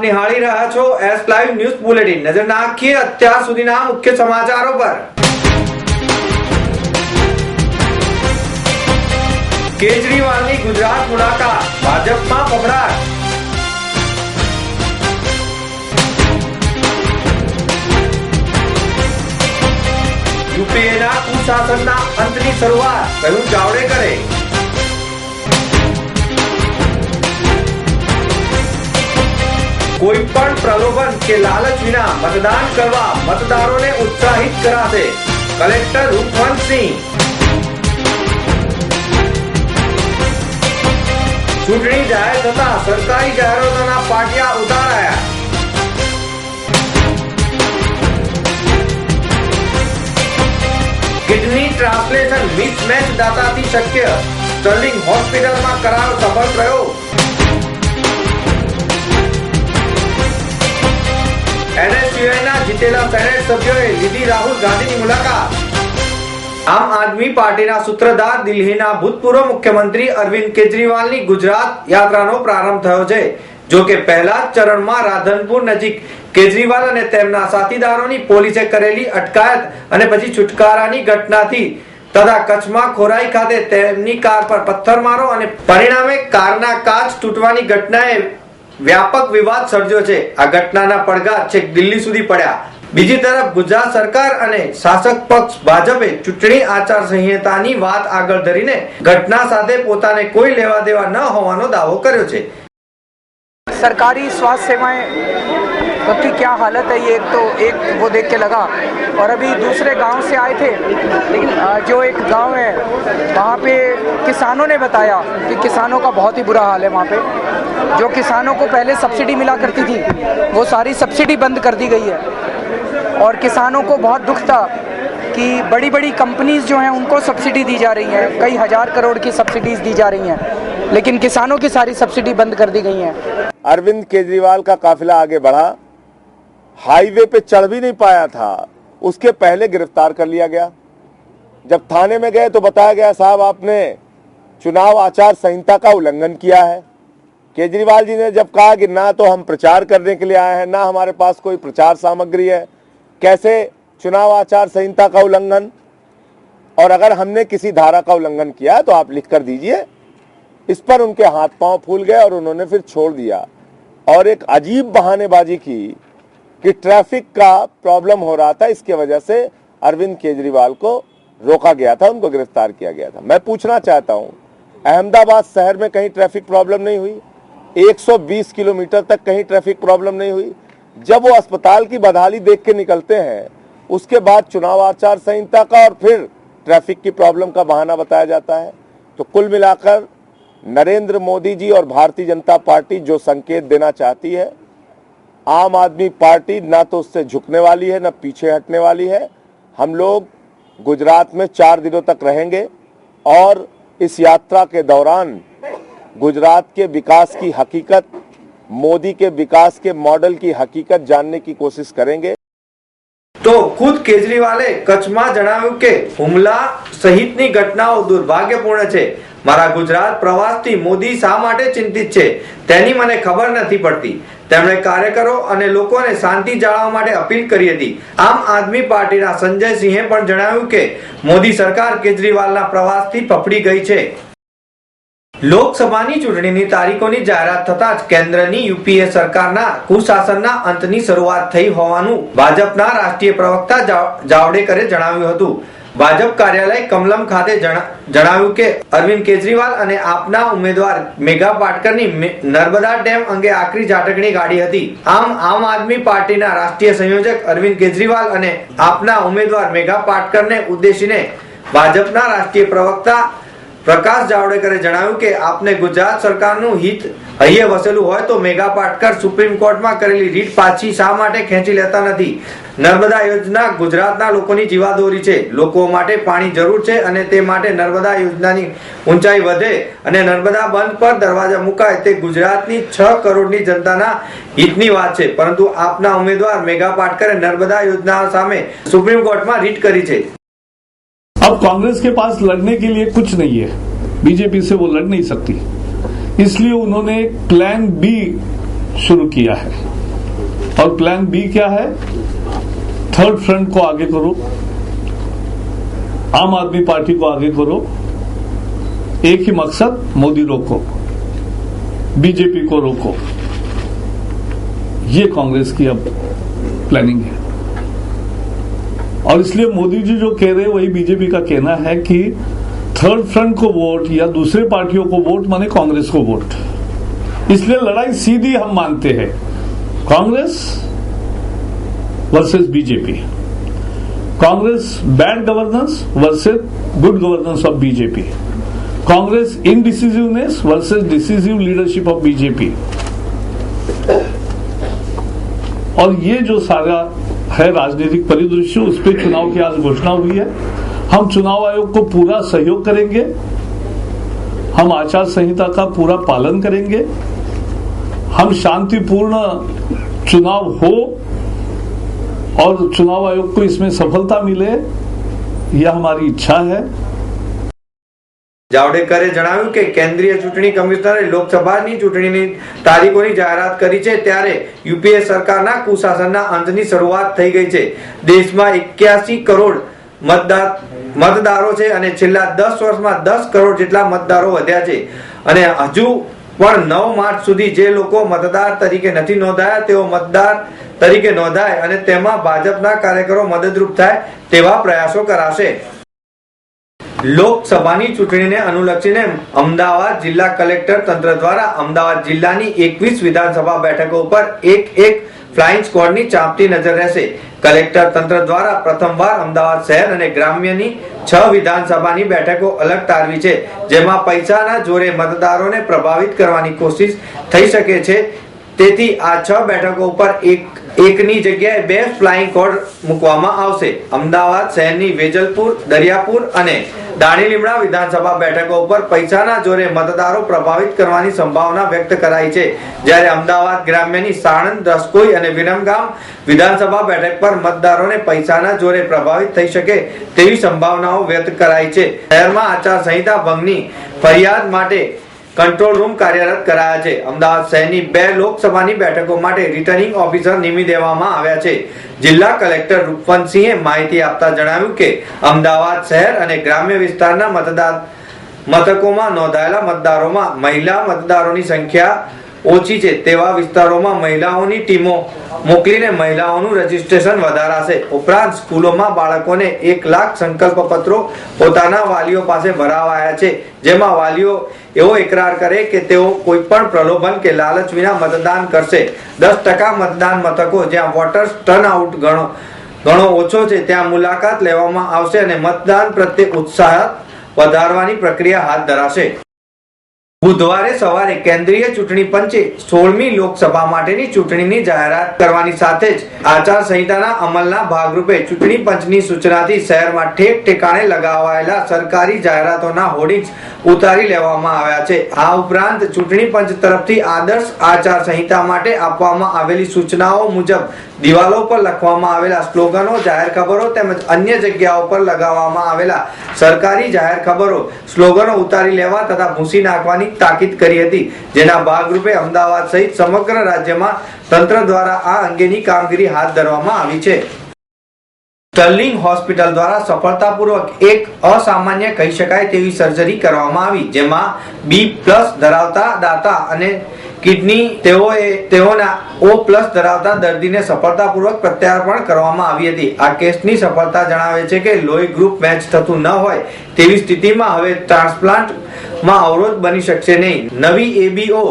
નિહાળી રહ્યા છો એસ લાઈવ ન્યૂઝ બુલેટિન નજર નાખીએ અત્યાર સુધીના મુખ્ય સમાચારો પર. કેજરીવાલની ગુજરાત મુલાકાત, ભાજપમાં પકડાટ. યુપીએના કુશાસનના અંતની શરૂઆત, કહ્યું જાવડેકરે. કોઈ પણ પ્રલોભન કે લાલચ વિના મતદાન કરવા મતદારોને ઉત્સાહિત કરાશે. કલેક્ટર રૂપવંતસિંહ ચૂંટણી જાહેર થતા સરકારી જાહેરાતોના પાટિયા ઉતારાયા. કિડની ટ્રાન્સલેશન મિસમેચ દાતાથી શક્ય. સ્ટર્લિંગ હોસ્પિટલમાં કરાર સફળ પ્રયોગ એનએસયુઆઈના જીતેલા સેનેટ સભ્યોએ લીધી રાહુલ ગાંધીની મુલાકાત. આમ આદમી પાર્ટીના સૂત્રધાર દિલ્હીના ભૂતપૂર્વ મુખ્યમંત્રી અરવિંદ કેજરીવાલની ગુજરાત યાત્રાનો પ્રારંભ થયો છે. જો કે પહેલા જ ચરણમાં રાધનપુર નજીક કેજરીવાલ અને તેમના સાથીદારોની પોલીસે કરેલી અટકાયત અને પછી છુટકારાની ઘટનાથી તથા કચ્છમાં ખોરાઈ ખાતે તેમની કાર પર પથ્થરમારો અને પરિણામે કારના કાચ તૂટવાની ઘટનાએ વ્યાપક વિવાદ સર્જ્યો છે આ ઘટનાના પડઘા છેક દિલ્હી સુધી પડ્યા બીજી તરફ ગુજરાત સરકાર અને શાસક પક્ષ ભાજપે ચૂંટણી આચાર સંહિતાની વાત આગળ ધરીને ઘટના સાથે પોતાને કોઈ લેવા દેવા ન હોવાનો દાવો કર્યો છે सरकारी स्वास्थ्य सेवाएं की क्या हालत है ये एक तो एक वो देख के लगा और अभी दूसरे गांव से आए थे अ, जो एक गांव है वहाँ पे किसानों ने बताया कि किसानों का बहुत ही बुरा हाल है वहाँ पे जो किसानों को पहले सब्सिडी मिला करती थी, वो सारी सब्सिडी बंद कर दी गई है। और किसानों को बहुत दुख था कि बड़ी बड़ी कंपनीज़ जो हैं, उनको सब्सिडी दी जा रही हैं। कई हज़ार करोड़ की सब्सिडीज दी जा रही हैं, लेकिन किसानों की सारी सब्सिडी बंद कर दी गई हैं। अरविंद केजरीवाल का काफिला आगे बढ़ा। हाईवे पे चढ़ भी नहीं पाया था। उसके पहले गिरफ़्तार कर लिया गया। जब थाने में गए तो बताया गया, साहब, आपने चुनाव आचार संहिता का उल्लंघन किया है। केजरीवाल जी ने जब कहा कि ना तो हम प्रचार करने के लिए आए हैं, ना हमारे पास कोई प्रचार सामग्री है, कैसे चुनाव आचार संहिता का उल्लंघन? और अगर हमने किसी धारा का उल्लंघन किया तो आप लिख कर दीजिए। इस पर उनके हाथ पाँव फूल गए और उन्होंने फिर छोड़ दिया। और एक अजीब बहानेबाजी की कि ट्रैफ़िक का प्रॉब्लम हो रहा था, इसके वजह से अरविंद केजरीवाल को रोका गया था, उनको गिरफ़्तार किया गया था। मैं पूछना चाहता हूँ, अहमदाबाद शहर में कहीं ट्रैफ़िक प्रॉब्लम नहीं हुई? 120 किलोमीटर तक कहीं ट्रैफ़िक प्रॉब्लम नहीं हुई। जब वो अस्पताल की बदहाली देख के निकलते हैं, उसके बाद चुनाव आचार संहिता का और फिर ट्रैफ़िक की प्रॉब्लम का बहाना बताया जाता है। तो कुल मिलाकर नरेंद्र मोदी जी और भारतीय जनता पार्टी जो संकेत देना चाहती है, आम आदमी पार्टी ना तो उससे झुकने वाली है, ना पीछे हटने वाली है। हम लोग गुजरात में चार दिनों तक रहेंगे और इस यात्रा के दौरान गुजरात के विकास की हकीकत मोदी के विकास के मॉडल की हकीकत जानने की कोशिश करेंगे તો ખુદ કેજરીવાલે કચ્છમાં જણાવ્યું કે હુમલા સહિતની ઘટનાઓ દુર્ભાગ્યપૂર્ણ છે મારા ગુજરાત પ્રવાસથી મોદી શા માટે ચિંતિત છે તેની મને ખબર નથી પડતી તેમણે કાર્યકરો અને લોકોને શાંતિ જાળવવા માટે અપીલ કરી હતી આમ આદમી પાર્ટીના સંજય સિંહે પણ જણાવ્યું કે મોદી સરકાર કેજરીવાલના પ્રવાસથી ફફડી ગઈ છે લોકસભાની ચૂંટણીની તારીખોની જાહેરાત થતા જ કેન્દ્રની યુપીએ સરકારના કુશાસનના અંતની શરૂઆત થઈ હોવાનું ભાજપના રાષ્ટ્રીય પ્રવક્તા જાવડેકરે જણાવ્યું હતું. ભાજપ કાર્યાલય કમલમ ખાતે જણાવ્યું કે અરવિંદ કેજરીવાલ અને આપના ઉમેદવાર મેઘા પાટકરની નર્મદા ડેમ અંગે આખરી ઝાટકણી કાઢી હતી. આમ આમ આદમી પાર્ટીના રાષ્ટ્રીય સંયોજક અરવિંદ કેજરીવાલ અને આપના ઉમેદવાર મેઘા પાટકરને ઉદ્દેશીને ભાજપના રાષ્ટ્રીય પ્રવક્તા પ્રકાશ જાવડેકરે જણાવ્યું કે આપને ગુજરાત સરકારનું હિત અહીંયા વસેલું હોય તો મેઘા પાટકર સુપ્રીમ કોર્ટમાં કરેલી રીટ પાછી શા માટે ખેંચી લેતા નથી? નર્મદા યોજના ગુજરાતના લોકોની જીવાદોરી છે. લોકો માટે પાણી જરૂર છે અને તે માટે નર્મદા યોજનાની ઊંચાઈ વધે અને નર્મદા બંધ પર દરવાજા મુકાય તે ગુજરાતની છ કરોડની જનતાના હિતની વાત છે. પરંતુ આપના ઉમેદવાર મેઘા પાટકરે નર્મદા યોજના સામે સુપ્રીમ કોર્ટમાં રીટ કરી છે. अब कांग्रेस के पास लड़ने के लिए कुछ नहीं है। बीजेपी से वो लड़ नहीं सकती। इसलिए उन्होंने प्लान बी शुरू किया है। और प्लान बी क्या है? थर्ड फ्रंट को आगे करो। आम आदमी पार्टी को आगे करो। एक ही मकसद, मोदी रोको। बीजेपी को रोको। ये कांग्रेस की अब प्लानिंग है। और इसलिए मोदी जी जो कह रहे हैं, वही बीजेपी का कहना है कि थर्ड फ्रंट को वोट या दूसरे पार्टियों को वोट माने कांग्रेस को वोट इसलिए लड़ाई सीधी हम मानते हैं। Congress versus BJP. Congress bad governance versus good governance of BJP. Congress indecisiveness versus decisive leadership of BJP. और ये जो सारा है राजनीतिक परिदृश्य, उस पर चुनाव की आज घोषणा हुई है। हम चुनाव आयोग को पूरा सहयोग करेंगे। हम आचार संहिता का पूरा पालन करेंगे। हम शांतिपूर्ण चुनाव हो और चुनाव आयोग को इसमें सफलता मिले, यह हमारी इच्छा है। જાવડેકરે જણાવ્યું કે કેન્દ્રીય ચૂંટણી કમિશનરે લોકસભાની ચૂંટણીની તારીખોની જાહેરાત કરી છે ત્યારે યુપીએ સરકારના કુશાસનના અંતની શરૂઆત થઈ ગઈ છે. દેશમાં એક્યાસી કરોડ મતદાર છે અને છેલ્લા દસ વર્ષમાં દસ કરોડ જેટલા મતદારો વધ્યા છે. અને હજુ પણ નવ માર્ચ સુધી જે લોકો મતદાર તરીકે નથી નોંધાયા, તેઓ મતદાર તરીકે નોંધાય અને તેમાં ભાજપના કાર્યકરો મદદરૂપ થાય તેવા પ્રયાસો કરાશે. લોકસભાની ચૂંટણીને અનુલક્ષીને અમદાવાદ જિલ્લા કલેક્ટર તંત્ર દ્વારા અમદાવાદ જિલ્લાની એકવીસ વિધાનસભા બેઠકો ઉપર એક એક ફ્લાઇંગ સ્ક્વોડની ચાંપતી નજર રહેશે. કલેક્ટર તંત્ર દ્વારા પ્રથમવાર અમદાવાદ શહેર અને ગ્રામ્યની છ વિધાનસભાની બેઠકો અલગ તારવી છે, જેમાં પૈસાના જોરે મતદારોને પ્રભાવિત કરવાની કોશિશ થઈ શકે છે. તેથી આ છ બેઠકો ઉપર એક એકની જગ્યાએ બે ફ્લાઇંગ કોડ મૂકવામાં આવશે. અમદાવાદ શહેરની વેજલપુર, દરિયાપુર અને દાણીલીમડા વિધાનસભા બેઠકો ઉપર પૈસાના જોરે મતદારો પ્રભાવિત કરવાની સંભાવના વ્યક્ત કરાઈ છે. જ્યારે અમદાવાદ ગ્રામ્યની સાણંદ, રસકોઈ અને વિરમગામ વિધાનસભા બેઠક પર મતદારોને પૈસાના જોરે પ્રભાવિત થઈ શકે તેવી સંભાવનાઓ વ્યક્ત કરાઈ છે. શહેરમાં આચાર સંહિતા ભંગની ફરિયાદ માટે કંટ્રોલ રૂમ કાર્યરત કરાયા છે. અમદાવાદ શહેરની બે લોકસભાની બેઠકો માટે રિટર્નિંગ ઓફિસર નિમી દેવામાં આવ્યા છે. જિલ્લા કલેક્ટર રૂપવંતસિંહે માહિતી આપતા જણાવ્યું કે, અમદાવાદ શહેર અને ગ્રામ્ય વિસ્તારના મતદાર મથકોમાં નોંધાયેલા મતદારોમાં મહિલા મતદારોની સંખ્યા ઓછી છે તેવા વિસ્તારોમાં મહિલાઓની ટીમો મોકલીને મહિલાઓનું રજીસ્ટ્રેશન વધારાશે. ઉપરાંત સ્કૂલોમાં બાળકોને એક લાખ સંકલ્પ પત્રો પોતાના વાલીઓ પાસે ભરાવાયા છે, જેમાં વાલીઓ એવો એકરાર કરે કે તેઓ કોઈ પણ પ્રલોભન કે લાલચ વિના મતદાન કરશે. દસ ટકા મતદાન મથકો જ્યાં વોટર્સ ટર્ન આઉટ ગણો ઘણો ઓછો છે, ત્યાં મુલાકાત લેવામાં આવશે અને મતદાન પ્રત્યે ઉત્સાહ વધારવાની પ્રક્રિયા હાથ ધરાશે. બુધવારે સવારે કેન્દ્રીય ચૂંટણી પંચે સોળમી લોકસભા માટેની ચૂંટણીની જાહેરાત કરવાની સાથે જ આચાર સંહિતાના અમલના ભાગરૂપે ચૂંટણી પંચની સૂચનાથી શહેરમાં ઠેક ઠેકાણે લગાવાયેલા સરકારી જાહેરાતોના હોર્ડિંગ્સ ઉતારી લેવામાં આવ્યા છે. આ ઉપરાંત ચૂંટણી પંચ તરફથી આદર્શ આચાર સંહિતા માટે આપવામાં આવેલી સૂચનાઓ મુજબ દિવાલો પર લખવામાં આવેલા સ્લોગનો જાહેર ખબરો તેમજ અન્ય જગ્યાઓ પર લગાવવામાં આવેલા સરકારી જાહેર ખબરો સ્લોગનો ઉતારી લેવા તથા ભૂંસી નાખવાની તાકીદ કરી હતી, જેના ભાગરૂપે અમદાવાદ સહિત સમગ્ર રાજ્યમાં તંત્ર દ્વારા આ અંગેની કામગીરી હાથ ધરવામાં આવી છે. સ્ટર્લિંગ હોસ્પિટલ દ્વારા સફળતાપૂર્વક એક અસામાન્ય કહી શકાય તેવી સર્જરી કરવામાં આવી, જેમાં બી પ્લસ ધરાવતા દાતા અને કિડની તેઓએ, તેઓના ઓ પ્લસ ધરાવતા દર્દીને સફળતાપૂર્વક પ્રત્યાર્પણ કરવામાં આવી હતી. આ કેસની સફળતા જણાવે છે કે લોહી ગ્રુપ મેચ થતું ન હોય તેવી સ્થિતિમાં હવે ટ્રાન્સપ્લાન્ટમાં અવરોધ બની શકશે નહીં. નવી એબીઓ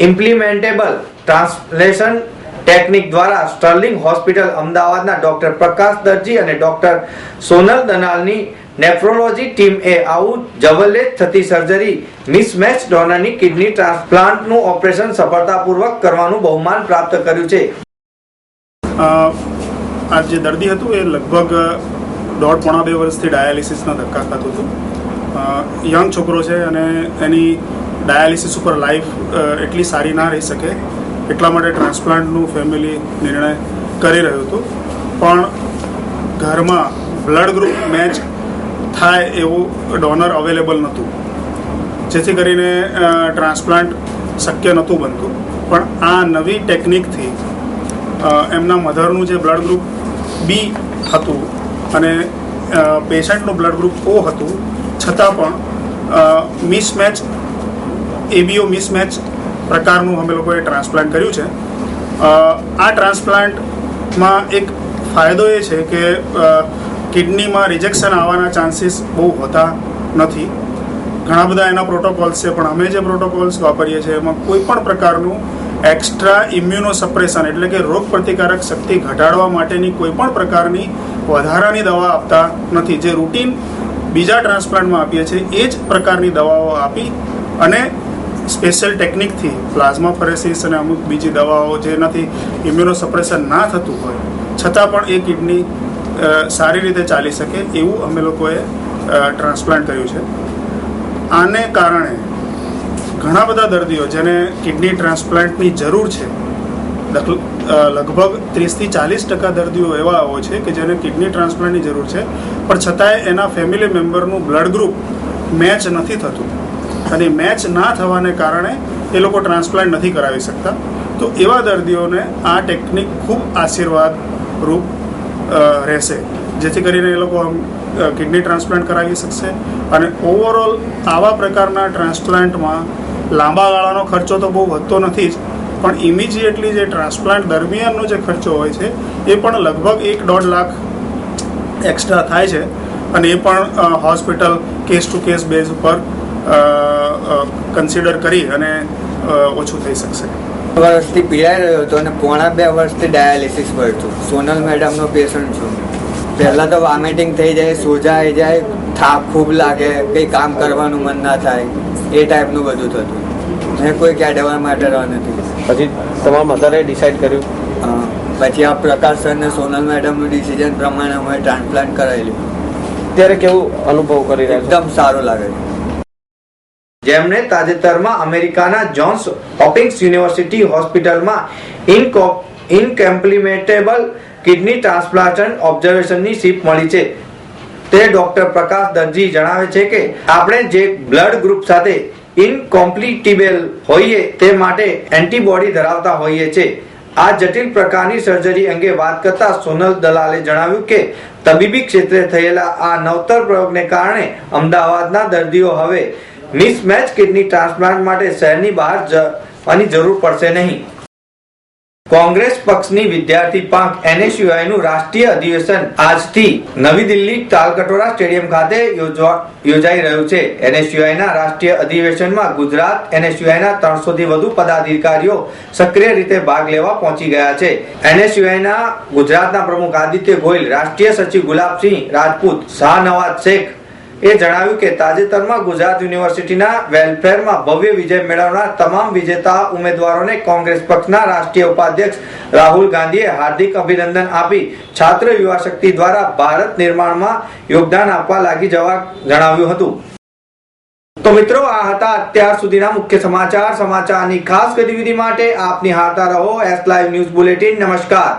ઇમ્પ્લિમેન્ટેબલ ટ્રાન્સલેશન ટેકનિક દ્વારા સ્ટર્લિંગ હોસ્પિટલ અમદાવાદના ડોક્ટર પ્રકાશ દરજી અને ડોક્ટર સોનલ દનાલની નેફ્રોલોજી ટીમ એ આવું જવલ્લે થતી સર્જરી, મિસમેચ ડોનરની કિડની ટ્રાન્સપ્લાન્ટનું ઓપરેશન સફળતાપૂર્વક કરવાનું બહુમાન પ્રાપ્ત કર્યું છે. આ જે દર્દી હતું એ લગભગ દોઢ પોણા બે વર્ષથી ડાયાલિસિસના ધક્કા ખાતું હતું. યંગ છોકરો છે અને એની ડાયાલિસિસ ઉપર લાઈફ એટલી સારી ના રહી શકે એટલા માટે ટ્રાન્સપ્લાન્ટનું ફેમિલી નિર્ણય કરી રહ્યું હતું. પણ ઘરમાં બ્લડ ગ્રુપ મેચ થાય એવું ડોનર અવેલેબલ નહોતું. જેથી કરીને ટ્રાન્સપ્લાન્ટ શક્ય નહોતું બનતું. પણ આ નવી ટેકનિકથી એમના મધરનું જે બ્લડ ગ્રુપ બી હતું અને પેશન્ટનું બ્લડ ગ્રુપ ઓ હતું, છતાં પણ મિસમેચ એબીઓ મિસમેચ પ્રકારનું અમે લોકોએ ટ્રાન્સપ્લાન્ટ કર્યું છે. આ ટ્રાન્સપ્લાન્ટમાં એક ફાયદો એ છે કે કિડનીમાં રિજેક્શન આવવાના ચાન્સીસ બહુ હોતા નથી. ઘણા બધા એના પ્રોટોકોલ્સ છે, પણ અમે જે પ્રોટોકોલ્સ વાપરીએ છીએ, એમાં કોઈ પણ પ્રકારનું એક્સ્ટ્રા ઇમ્યુનો સપ્રેશન એટલે કે રોગ પ્રતિકારક શક્તિ ઘટાડવા માટેની કોઈ પણ પ્રકારની વધારાની દવા આપતા નથી. જે રૂટીન બીજા ટ્રાન્સપ્લાન્ટમાં આપીએ છીએ, એ જ પ્રકારની દવાઓ આપી અને સ્પેશિયલ ટેકનિકથી પ્લાઝમા ફરેસિસ અને અમુક બીજી દવાઓ જેનાથી ઇમ્યુનો સપ્રેશન ના થતું હોય. છતાં પણ એ કિડની સારી રીતે ચાલી શકે એવું અમે લોકોએ ટ્રાન્સપ્લાન્ટ કર્યું છે. આને કારણે ઘણા બધા દર્દીઓ જેને કિડની ટ્રાન્સપ્લાન્ટની જરૂર છે લગભગ ત્રીસથી ચાલીસ ટકા દર્દીઓ એવા હોય છે કે જેને કિડની ટ્રાન્સપ્લાન્ટની જરૂર છે, પણ છતાંય એના ફેમિલી મેમ્બરનું બ્લડ ગ્રુપ મેચ નથી થતું. અને મેચ ના થવાને કારણે એ લોકો ટ્રાન્સપ્લાન્ટ નથી કરાવી શકતા. તો એવા દર્દીઓને આ ટેકનિક ખૂબ આશીર્વાદરૂપ રહેશે. જેથી કરીને એ લોકો આમ, કિડની ટ્રાન્સપ્લાન્ટ કરાવી શકશે. અને ઓવરઓલ આવા પ્રકારના ટ્રાન્સપ્લાન્ટમાં લાંબા ગાળાનો ખર્ચો તો બહુ વધતો નથી જ પણ ઇમિજિએટલી જે ટ્રાન્સપ્લાન્ટ દરમિયાનનો જે ખર્ચો હોય છે એ પણ લગભગ એક દોઢ લાખ એક્સ્ટ્રા થાય છે. અને એ પણ hospital case to case base ઉપર કન્સિડર કરી અને ઓછું થઈ શકશે. વર્ષથી પીડાઈ રહ્યો હતો અને પોણા બે વર્ષથી ડાયાલિસિસ પર છું. સોનલ મેડમનો પેશન્ટ છું. પહેલાં તો વોમિટિંગ થઈ જાય સોજા આવી જાય થાક ખૂબ લાગે કંઈ કામ કરવાનું મન ના થાય. એ ટાઈપનું બધું થતું. મેં કોઈ કેડવા માટે રહ્યો નથી પછી તમારા મધરે ડિસાઈડ કર્યું? પછી આ પ્રકાશ સર અને સોનલ મેડમનું ડિસિઝન પ્રમાણે અમે ટ્રાન્સપ્લાન્ટ કરાવેલું ત્યારે કેવું અનુભવ કરી રહ્યા એકદમ સારું લાગે છે. જેમણે તાજેતરમાં અમેરિકાના જોન્સ હોપિંગ્સ યુનિવર્સિટી હોસ્પિટલમાં ઇનકેમ્પ્લિમેન્ટેબલ કિડની ટ્રાન્સપ્લાન્ટ ઓબ્ઝર્વેશનની શીપ મળી છે. તે ડોક્ટર પ્રકાશ દરજી જણાવે છે કે, આપણે જે બ્લડ ગ્રુપ સાથે ઇનકોમ્પ્લિટેબલ હોઈએ તે માટે એન્ટીબોડી ધરાવતા હોઈએ છે. આ જટિલ પ્રકારની સર્જરી અંગે વાત કરતા સોનલ દલાલે જણાવ્યું કે, તબીબી ક્ષેત્રે થયેલા આ નવતર પ્રયોગને કારણે અમદાવાદના દર્દીઓ હવે મિસમેચ કિડની ટ્રાન્સપ્લાન્ટ માટે શહેરની બહાર જવાની જરૂર પડશે નહીં. કોંગ્રેસ પક્ષની વિદ્યાર્થી પાંખ એનએસયુઆઈ નું રાષ્ટ્રીય અધિવેશન આજથી નવી દિલ્હી તાલકટોરા સ્ટેડિયમ ખાતે યોજાઈ રહ્યું છે. એનએસયુઆઈ ના રાષ્ટ્રીય અધિવેશનમાં ગુજરાત એનએસયુઆઈ ના ત્રણસો થી વધુ પદાધિકારીઓ સક્રિય રીતે ભાગ લેવા પહોંચી ગયા છે. એનએસયુઆઈ ના ગુજરાતના પ્રમુખ આદિત્ય ગોયલ, રાષ્ટ્રીય સચિવ ગુલાબસિંહ રાજપૂત શાહનવાજ શેખ એ જણાવ્યું કે તાજેતરમાં ગુજરાત યુનિવર્સિટીના વેલફેરમાં ભવ્ય વિજય મેળવનાર તમામ વિજેતા ઉમેદવારોને કોંગ્રેસ પક્ષના રાષ્ટ્રીય ઉપાધ્યક્ષ રાહુલ ગાંધીએ હાર્દિક અભિનંદન આપી છાત્ર યુવા શક્તિ દ્વારા ભારત નિર્માણમાં યોગદાન આપવા લાગી જવા જણાવ્યું હતું. તો મિત્રો, આ હતા અત્યાર સુધીના મુખ્ય સમાચાર. સમાચારની ખાસ ગતિવિધિ માટે આપ નિહાળતા રહો એસ લાઈવ ન્યૂઝ બુલેટિન. નમસ્કાર.